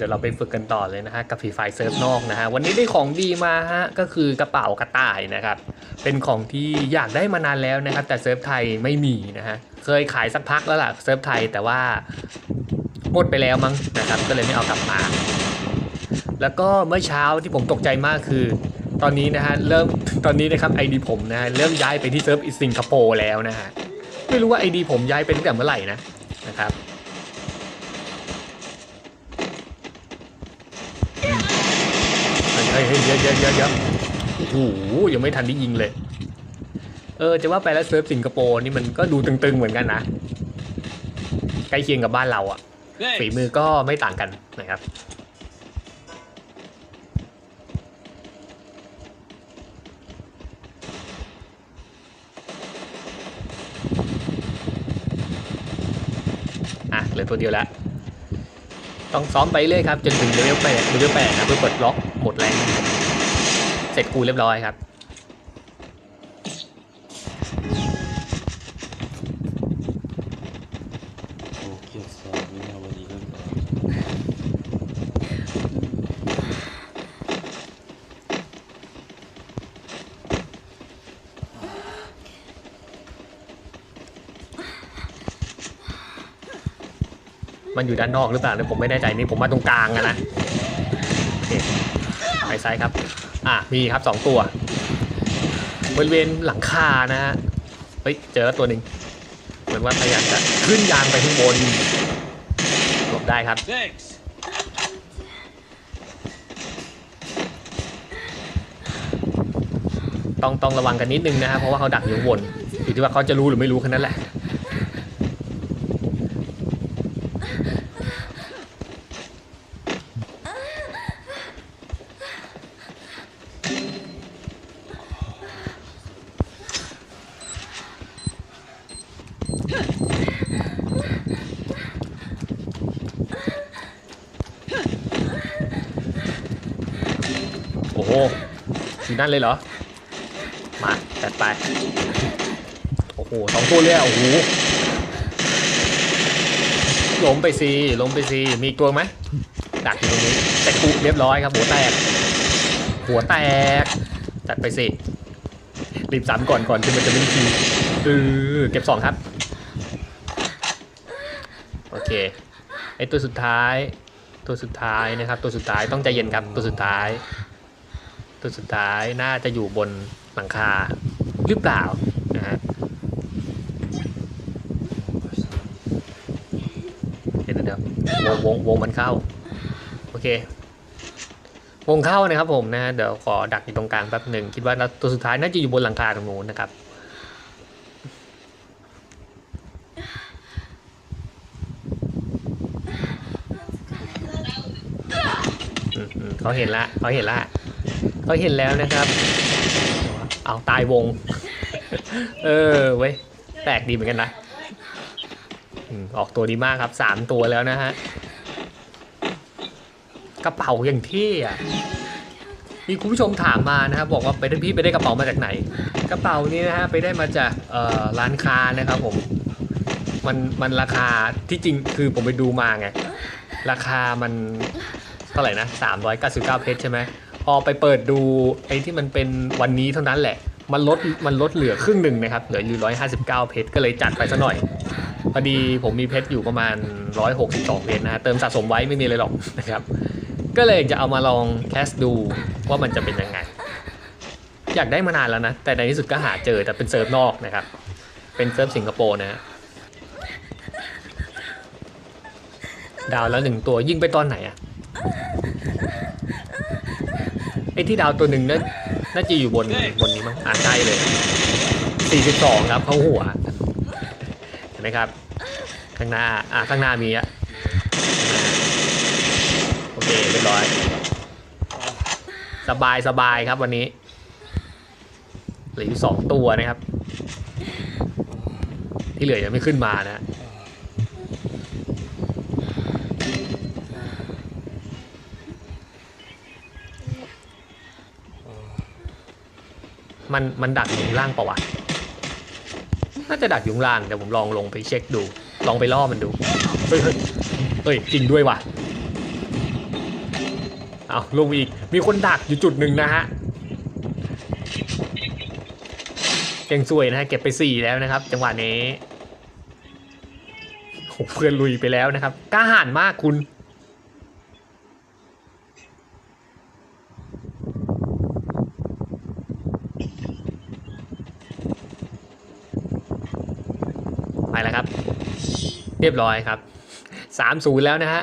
เดี๋ยวเราไปฝึกกันต่อเลยนะฮะกับฟีไฟเซิร์ฟนอกนะฮะวันนี้ได้ของดีมาฮะก็คือกระเป๋ากระต่ายนะครับ เป็นของที่อยากได้มานานแล้วนะครับ แต่เซิร์ฟไทยไม่มีนะฮะเคยขายสักพักแล้วล่ะเซิร์ฟไทยแต่ว่าหมดไปแล้วมั้งนะครับ ก็เลยไม่เอากลับมา แล้วก็เมื่อเช้าที่ผมตกใจมากคือ ตอนนี้นะฮะเริ่มตอนนี้นะครับไอดีผมนะฮะเริ่มย้ายไปที่เซิร์ฟสิงคโปร์แล้วนะฮะไม่รู้ว่าไอดีผมย้ายไปตั้งแต่เมื่อไหร่นะนะครับ เฮ้ยเฮ้ยเยอะเยอะเยอะเยอะโอ้โหยังไม่ทันได้ยิงเลย เออจะว่าไปแล้วเซิร์ฟสิงคโปร์นี่มันก็ดูตึงๆเหมือนกันนะใกล้เคียงกับบ้านเราอะฝีมือก็ไม่ต่างกันนะครับอะเหลือตัวเดียวแล้วต้องซ้อมไปเรื่อยครับ จนถึงเลเวลแปดเลเวลแปดนะเพื่อปลดล็อกหมดแรงเส ร็จกูเรียบร้อยครับ โอ้เกียรติสอบวินาวดีก็ก่อนมันอยู่ด้านนอกหรือเปล่าเนี่ยผมไม่แน่ใจนี่ผมมาตรงกลางอะนะโอเค ไปซ้ายครับ อะมีครับสองตัว บริเวณหลังคานะฮะเฮ้ยเจอแล้วตัวหนึ่งเหมือนว่าพยายามจะขึ้นยานไปข้างบนหลบได้ครับต้องต้องระวังกันนิดนึงนะครับเพราะว่าเขาดักอยู่บนอยู่ที่ว่าเขาจะรู้หรือไม่รู้แค่นั้นแหละ หอยู่นั่นเลยเหรอ มาจัดไป โอ้โหสองตัวเลยอะโอ้โหล้มไปสิล้มไปสิมีอีกตัวไหมดักอยู่ตรงนี้แต่กูเรียบร้อยครับ หัวแตก หัวแตก จัดไปสิรีบสามก่อนก่อนที่มันจะไม่ทีเออเก็บสองครับ โอเคไอตัวสุดท้าย ตัวสุดท้ายนะครับ ตัวสุดท้ายต้องใจเย็นครับตัวสุดท้าย ตัวสุดท้ายน่าจะอยู่บนหลังคาหรือเปล่านะฮะเดี๋ยวเดี๋ยววงวงวงมันเข้า โอเควงเข้านะครับผมนะฮะเดี๋ยวขอดักอยู่ตรงกลางแป๊บหนึ่งคิดว่าตัวสุดท้ายน่าจะอยู่บนหลังคาตรงนู้นนะครับอืมอืมเขาเห็นละเขาเห็นละ เขาเห็นแล้วนะครับ เอาตายวง เออเว้ย แปลกดีเหมือนกันนะอืมออกตัวดีมากครับสามตัวแล้วนะฮะ กระเป๋าอย่างเท่อะมีคุณผู้ชมถามมานะครับบอกว่าไปได้พี่ไปได้กระเป๋ามาจากไหน กระเป๋านี้นะฮะไปได้มาจากเอ่อร้านค้านะครับผมมันมันราคาที่จริงคือผมไปดูมาไง ราคามันเท่าไหร่นะ399 เพชรใช่ไหม พอไปเปิดดูไอ้ที่มันเป็นวันนี้เท่านั้นแหละ มันลดมันลดเหลือครึ่งหนึ่งนะครับ เหลืออยู่159เพชรก็เลยจัดไปซะหน่อย พอดีผมมีเพชรอยู่ประมาณ162เพชรนะฮะเติมสะสมไว้ไม่มีอะไรหรอกนะครับ ก็เลยจะเอามาลองแคสดูว่ามันจะเป็นยังไง อยากได้มานานแล้วนะ แต่ในที่สุดก็หาเจอแต่เป็นเซิร์ฟนอกนะครับ เป็นเซิร์ฟสิงคโปร์นะฮะดาวแล้วหนึ่งตัวยิงไปตอนไหนอะ ไอ้ที่ดาวตัวหนึ่งน่าน่าจะอยู่บนบนนี้มั้งอ่าใช่เลย 42 ครับเข้าหัว เห็นไหมครับ ข้างหน้า อ่าข้างหน้ามีอะโอเคเรียบร้อย สบายสบายครับวันนี้เหลืออยู่สองตัวนะครับ ที่เหลือยังไม่ขึ้นมานะ มันมันดักอยู่ข้างล่างเปล่าวะน่าจะดักอยู่ข้างล่างเดี๋ยวผมลองลงไปเช็คดู ลองไปล่อมันดูเฮ้ยเฮ้ยเฮ้ยจริงด้วยว่ะเอาลงอีกมีคนดักอยู่จุดหนึ่งนะฮะเก่งสวยนะฮะเก็บไปสี่แล้วนะครับ จังหวะนี้โหเพื่อนลุยไปแล้วนะครับกล้าหาญมากคุณ แล้วครับ เรียบร้อยครับสามศูนย์แล้วนะฮะ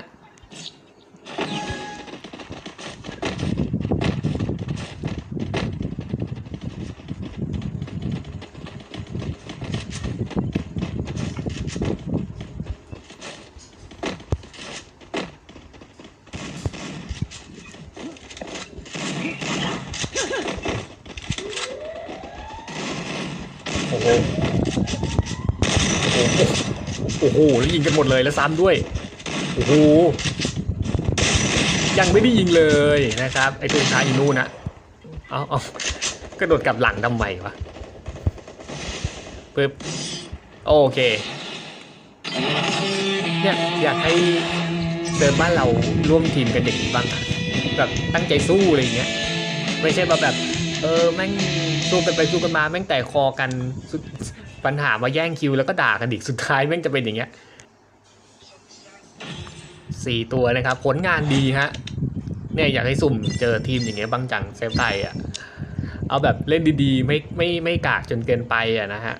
โอ้โห โอ้โหโอ้โหแล้วยิงกันหมดเลยแล้วซ้ำด้วยโอ้โหยังไม่ได้ยิงเลยนะครับไอ้ตัวท้ายอีนู่นนะเอาเอากระโดดกลับหลังทำไมวะปึ๊บโอเคเนี่ยอยากให้เดินบ้านเราร่วมทีมกันอย่างนี้บ้างอะแบบตั้งใจสู้อะไรเงี้ยไม่ใช่มาแบบ เออแม่งสู้กันไปสู้กันมาแม่งแต่คอกันส ปัญหามาแย่งคิวแล้วก็ด่ากันอีกสุดท้ายแม่งจะเป็นอย่างเงี้ยสี่ตัวนะครับ ผลงานดีฮะเนี่ยอยากให้สุ่มเจอทีมอย่างเงี้ยบางจังเซฟไทยอะเอาแบบเล่นดีๆ ไม่ไม่ไม่กากจนเกินไปอะนะฮะ